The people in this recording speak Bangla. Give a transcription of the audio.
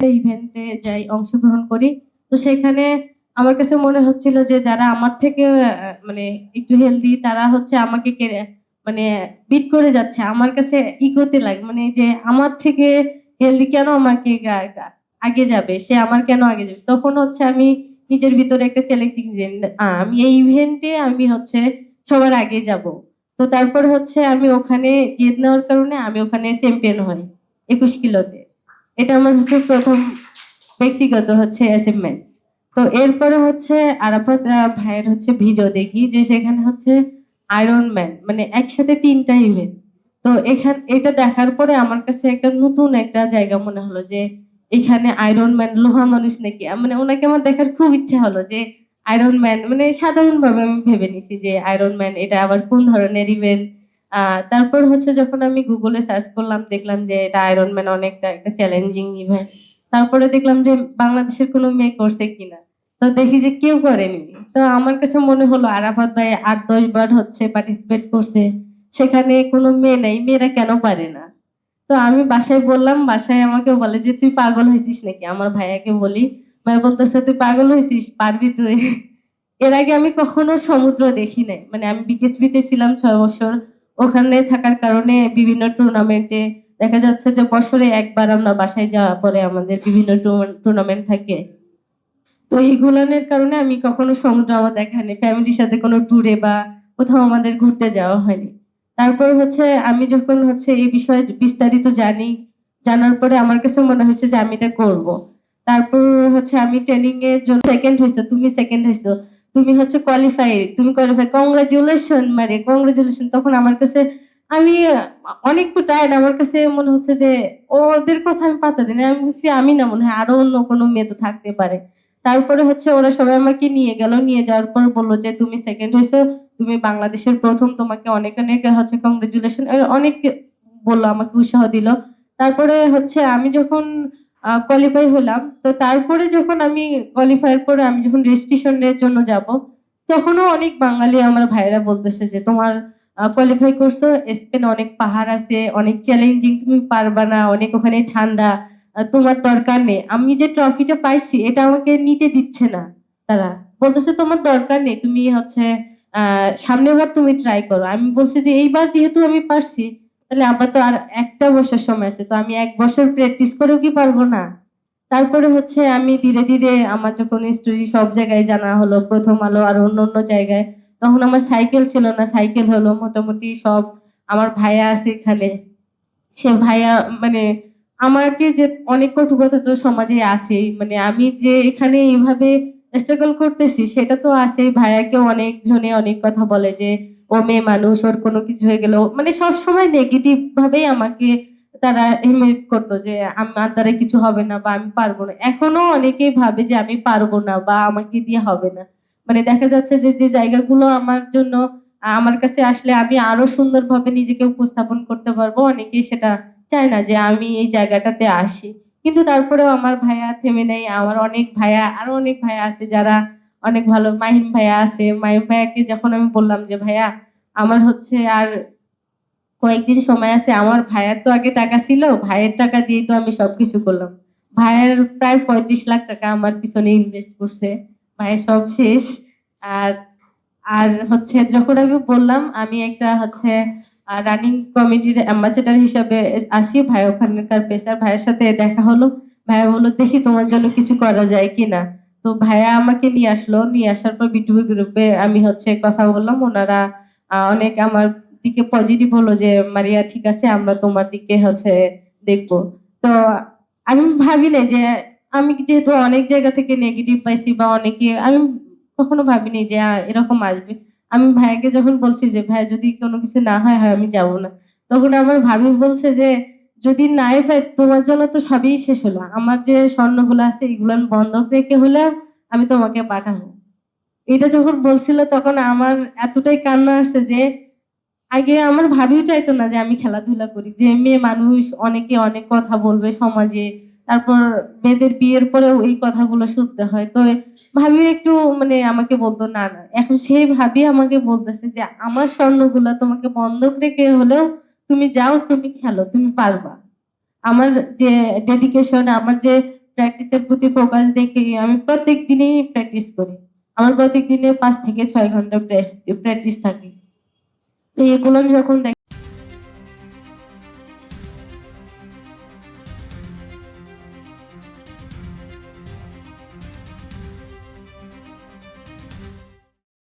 ইভেন্টে যাই, অংশগ্রহণ করি। তো সেখানে আমার কাছে মনে হচ্ছিল যে যারা আমার থেকে মানে একটু হেলদি তারা হচ্ছে আমাকে মানে বিট করে যাচ্ছে। আমার কাছে ইগোতে লাগে মানে যে আমার থেকে হেলদি কেন আমাকে আগে যাবে? সে আমার কেন আগে যাবে? তখন হচ্ছে আমি নিজের ভিতরে একটা চ্যালেঞ্জিং যে আমি এই ইভেন্টে আমি হচ্ছে সবার আগে যাব। তো তারপর হচ্ছে আমি ওখানে জেদ নেওয়ার কারণে আমি ওখানে চ্যাম্পিয়ন হই, একুশ কিলোতে। এটা আমার হচ্ছে প্রথম ব্যক্তিগত হচ্ছে অ্যাচিভমেন্ট তো এরপরে হচ্ছে আরাফাত ভাইয়ের হচ্ছে ভিডিও দেখি যে সেখানে হচ্ছে আয়রন ম্যান মানে একসাথে তিনটা ইভেন্ট তো এখান, এটা দেখার পরে আমার কাছে একটা নতুন একটা জায়গা মনে হলো যে এখানে আয়রন ম্যান লোহা মানুষ নাকি মানে ওনাকে আমার দেখার খুব ইচ্ছা হলো যে আয়রন ম্যান মানে সাধারণভাবে আমি ভেবে নিছি যে আয়রন ম্যান এটা আবার কোন ধরনের ইভেন্ট তারপর হচ্ছে যখন আমি গুগলে সার্চ করলাম, দেখলাম যে এটা আয়রন ম্যান অনেকটা একটা চ্যালেঞ্জিং ইভেন্ট তারপরে দেখলাম যে বাংলাদেশের কোনো মেয়ে করছে কিনা। তো দেখি যে কেউ করেনি। তো আমার কাছে মনে হলো, আরাফাত ভাই আট দশ বার হচ্ছে পার্টিসিপেট করছে। সেখানে কোনো মেয়ে নেই, মেয়েরা কেন পারে না? তো আমি বাসায় বললাম, বাসায় আমাকে বলে যে, তুই পাগল হয়েছিস নাকি? আমার ভাইয়াকে বলি, ভাই বলতেছে, তুই পাগল হয়েছিস, পারবি তুই? এর আগে আমি কখনো সমুদ্র দেখি নাই। মানে আমি বিকেএসবিতে ছিলাম ছয় বছর। ওখানে থাকার কারণে বিভিন্ন টুর্নামেন্টে দেখা যাচ্ছে যে বছরে একবার আমরা বাসায় যাওয়া পরে আমাদের বিভিন্ন টুর্নামেন্ট থাকে। তো এইগুলানের কারণে আমি কখনো সমুদ্র আমার দেখা নেই ফ্যামিলির সাথে কোনো ট্যুরে বা কোথাও আমাদের ঘুরতে যাওয়া হয়নি। তারপর হচ্ছে আমি যখন হচ্ছে এই বিষয়ে বিস্তারিত জানি, জানার পরে আমার কাছে মনে হয়েছে যে আমি এটা করব। তারপর হচ্ছে আমি ট্রেনিং এর জন্য সেকেন্ড হয়েছো, তুমি সেকেন্ড হয়েছো। তুমি হচ্ছে কোয়ালিফাই তুমি কোয়ালিফাই কংগ্রাচুলেশন মানে কংগ্রাচুলেশন তখন আমার কাছে, আমি অনেক তো টায়ার্ড আমার কাছে মনে হচ্ছে যে, ওদের কথা আমি পাতা দিই না। আমি বলছি, আমি না মনে হয় আরও অন্য কোনো মেয়ে তো থাকতে পারে। তারপরে হচ্ছে ওরা সবাই আমাকে নিয়ে গেল। নিয়ে যাওয়ার পর বলল যে, তুমি সেকেন্ড হয়েছো। তুমি বাংলাদেশের প্রথম। তোমাকে অনেক অনেক হচ্ছে কংগ্রেচুলেশন অনেক বলল, আমাকে উৎসাহ দিল। তারপরে হচ্ছে আমি যখন কোয়ালিফাই হলাম। তো তারপরে যখন আমি কোয়ালিফাইয়ের পরে আমি যখন রেজিস্ট্রেশনের জন্য যাব, তখনও অনেক বাঙালি আমার ভাইরা বলতেছে যে, তোমার কোয়ালিফাই করছ স্পেন অনেক পাহাড় আছে, অনেক চ্যালেঞ্জিং তুমি পারবা না, অনেক ওখানে ঠান্ডা তোমার দরকার নেই। আমি যে ট্রফিটা পাইছি, এটা আমাকে নিতে দিচ্ছে না তারা। বলতেছে, তোমার দরকার নেই, তুমি হচ্ছে, আহ সামনেবার তুমি ট্রাই করো। আমি বলছি যে, এইবার যেহেতু আমি পারছি তাহলে আমার তো আর একটা বছর সময় আছে, তো আমি এক বছর প্র্যাকটিস করেও কি পারব না? তারপরে হচ্ছে আমি ধীরে ধীরে আমার যখন স্টোরি সব জায়গায় জানা হলো, প্রথম আলো আর অন্য অন্য জায়গায়, তখন আমার সাইকেল ছিল না সাইকেল হলো মোটামুটি সব আমার ভাইয়া আছে এখানে। সে ভাইয়া মানে আমাকে যে অনেক কটু কথা তো সমাজে আছেই মানে আমি যে এখানে এইভাবে স্ট্রাগল করতেছি, সেটা তো আছে ভাইয়াকেও অনেক জনে অনেক কথা বলে যে ও মেয়ে মানুষ, ওর কোনো কিছু হয়ে গেল মানে সব সময় নেগেটিভ ভাবেই আমাকে তারা হেমেট করতো যে আমার দ্বারা কিছু হবে না বা আমি পারব না। এখনও অনেকেই ভাবে যে, আমি পারব না বা আমাকে দিয়ে হবে না। মানে দেখা যাচ্ছে যে যে জায়গাগুলো আমার জন্য, আমার কাছে আসলে আমি আরও সুন্দরভাবে নিজেকে উপস্থাপন করতে পারব, অনেকেই সেটা চায় না যে, আমি এই জায়গাটাতে আসি। কিন্তু তারপরেও আমার ভাইয়া থেমে নেই, আমার অনেক ভাইয়া, আরও অনেক ভাইয়া আছে যারা অনেক ভালো। মাহিম ভাইয়া আছে। মাহিম ভাইয়াকে যখন আমি বললাম যে, ভাইয়া, আমার হচ্ছে আর কয়েকদিন সময় আছে, আমার ভাইয়ার তো আগে টাকা ছিল, ভাইয়ের টাকা দিয়ে তো আমি সবকিছু করলাম। ভাইয়ের প্রায় পঁয়ত্রিশ লাখ টাকা আমার পিছনে ইনভেস্ট করছে। ভাইয়ের সব শেষ। আর আর হচ্ছে যখন আমি বললাম, আমি একটা হচ্ছে রানিং কমিটির অ্যাম্বাসেডার হিসাবে আসি। ভাই, ওখানকার পেশার ভাইয়ের সাথে দেখা হলো। ভাইয়া বলল, দেখি তোমার জন্য কিছু করা যায় কিনা? তো ভাইয়া আমাকে নিয়ে আসলো। নিয়ে আসার পর বিটুবি গ্রুপে আমি হচ্ছে কথা বললাম। ওনারা অনেক আমার দিকে পজিটিভ হলো যে, মারিয়া, ঠিক আছে, আমরা তোমার দিকে হচ্ছে দেখব। তো আমি ভাবি না যে, আমি যেহেতু অনেক জায়গা থেকে নেগেটিভ পাইছি বা অনেকে, আমি কখনো ভাবিনি যে এরকম আসবে। আমি ভাইয়াকে যখন বলছি যে ভাই যদি কোনো কিছু না হয় হয়, আমি যাব না। তখন আমার ভাবি বলছে যে যদি নাই পাই, তোমার জন্য তো সবই শেষ হলো। আমার যে স্বর্ণগুলো আছে, এগুলো বন্ধক রেখে হলেও আমি তোমাকে পাঠাবো। এটা যখন বলছিল, তখন আমার এতটাই কান্না আসছে যে, আগে আমার ভাবিও চাইতো না যে আমি খেলাধুলা করি। যে মেয়ে মানুষ অনেকে অনেক কথা বলবে সমাজে, তারপর মেয়েদের বিয়ের পরেও এই কথাগুলো শুনতে হয়। তো ভাবি একটু মানে আমাকে বলতো, না না, এখন সেই ভাবি আমাকে বলতেছে যে, আমার স্বর্ণগুলো তোমাকে বন্ধক রেখে হলেও তুমি যাও, তুমি খেলো, তুমি পারবা। আমার যে ডেডিকেশন আমার যে প্র্যাকটিসের প্রতি ফোকাস দেখে আমি প্রত্যেক দিনই প্র্যাকটিস করি। আমার প্রত্যেক দিনে পাঁচ থেকে ছয় ঘণ্টা প্র্যাকটিস থাকে। এগুলো আমি যখন